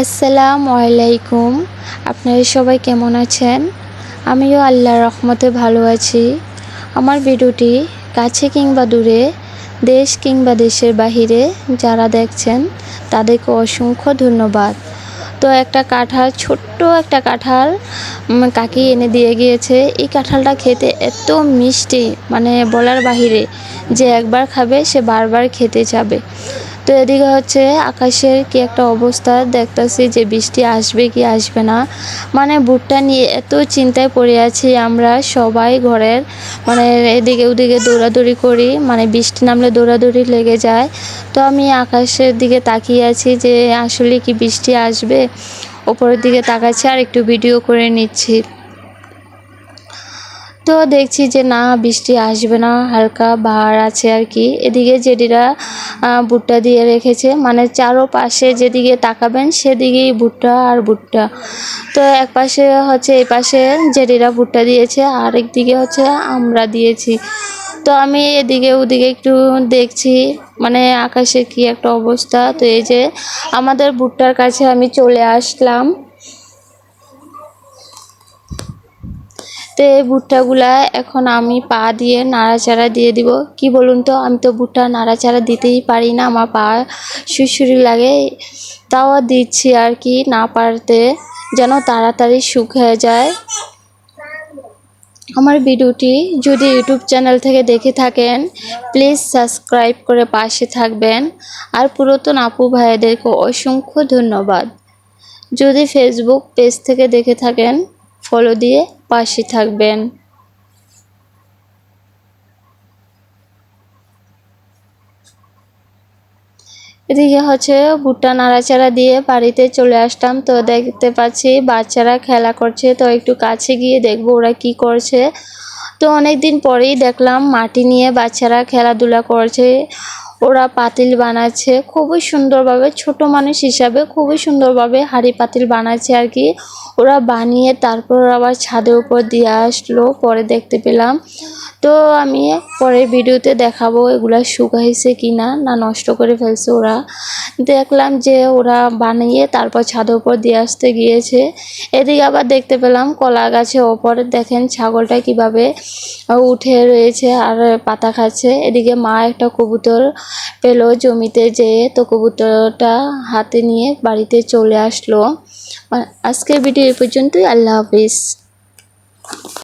আসসালামু আলাইকুম। আপনারা সবাই কেমন আছেন? আমিও আল্লাহর রহমতে ভালো আছি। আমার ভিডিওটি কাছে কিংবা দূরে, দেশ কিংবা দেশের বাহিরে যারা দেখছেন, তাদেরকে অসংখ্য ধন্যবাদ। তো একটা কাঁঠাল, ছোট্ট একটা কাঁঠাল কাকি এনে দিয়ে গিয়েছে। এই কাঁঠালটা খেতে এত মিষ্টি মানে বলার বাহিরে যে একবার খাবে, সে বারবার খেতে যাবে। তো এদিকে হচ্ছে আকাশের কি একটা অবস্থা দেখতাছি যে বৃষ্টি আসবে কি আসবে না। মানে ভুট্টা নিয়ে এত চিন্তায় পড়ে আছি আমরা সবাই ঘরের মানে এদিকে ওদিকে দৌড়াদৌড়ি করি মানে বৃষ্টি নামলে দৌড়াদৌড়ি লেগে যায়। তো আমি আকাশের দিকে তাকিয়ে আছি যে আসলে কি বৃষ্টি আসবে। ওপরের দিকে তাকাচ্ছি আর একটু ভিডিও করে নিচ্ছি। তো দেখছি যে না, বৃষ্টি আসবে না, হালকা বাহার আছে আর কি। এদিকে জেডিরা ভুট্টা দিয়ে রেখেছে মানে চারো পাশে যেদিকে তাকাবেন সেদিকেই ভুট্টা আর ভুট্টা। তো এক পাশে হচ্ছে, এই পাশে জেডিরা ভুট্টা দিয়েছে আর একদিকে হচ্ছে আমরা দিয়েছি। তো আমি এদিকে ওদিকে একটু দেখছি মানে আকাশে কি একটা অবস্থা। তো এই যে আমাদের ভুট্টার কাছে আমি চলে আসলাম। তো এই ভুট্টাগুলা এখন আমি পা দিয়ে নাড়াচাড়া দিয়ে দিব। কি বলুন তো? আমি তো ভুট্টা নাড়াচাড়া দিতেই পারি না, আমার পা সুরসুরি লাগে। তাও দিচ্ছি আর কি না পারতে, যেন তাড়াতাড়ি শুকিয়ে যায়। আমার ভিডিওটি যদি ইউটিউব চ্যানেল থেকে দেখে থাকেন, প্লিজ সাবস্ক্রাইব করে পাশে থাকবেন। আর পুরাতন আপু ভাইদেরকে অসংখ্য ধন্যবাদ। যদি ফেসবুক পেজ থেকে দেখে থাকেন ফলো দিয়ে পাশে থাকবেন। এদিকে হচ্ছে ভুট্টা নাড়াচাড়া দিয়ে বাড়িতে চলে আসতাম। তো দেখতে পাচ্ছি বাচ্চারা খেলা করছে। তো একটু কাছে গিয়ে দেখব ওরা কি করছে। তো অনেক দিন পরেই দেখলাম মাটি নিয়ে বাচ্চারা খেলাধুলা করছে। ওরা পাতিল বানাচ্ছে, খুবই সুন্দরভাবে, ছোট মানুষ হিসাবে খুবই সুন্দরভাবে হাড়ি পাতিল বানাচ্ছে আর কি। ওরা বানিয়ে তারপর আবার ছাদের উপর দিয়ে আসলো, পরে দেখতে পেলাম। তো আমি পরের ভিডিওতে দেখাবো এগুলা শুকাইছে কি না না নষ্ট করে ফেলছে ওরা। দেখলাম যে ওরা বানিয়ে তারপর ছাদের উপর দিয়ে আসতে গিয়েছে। এদিকে আবার দেখতে পেলাম কলা গাছের ওপরে, দেখেন ছাগলটা কীভাবে উঠে রয়েছে আর পাতা খাচ্ছে। এদিকে মা একটা কবুতর পেল জমিতে যেয়ে, তো কবুতরটা হাতে নিয়ে বাড়িতে চলে আসলো। আজকের ভিডিও এই পর্যন্তই, আল্লাহ হাফিজ।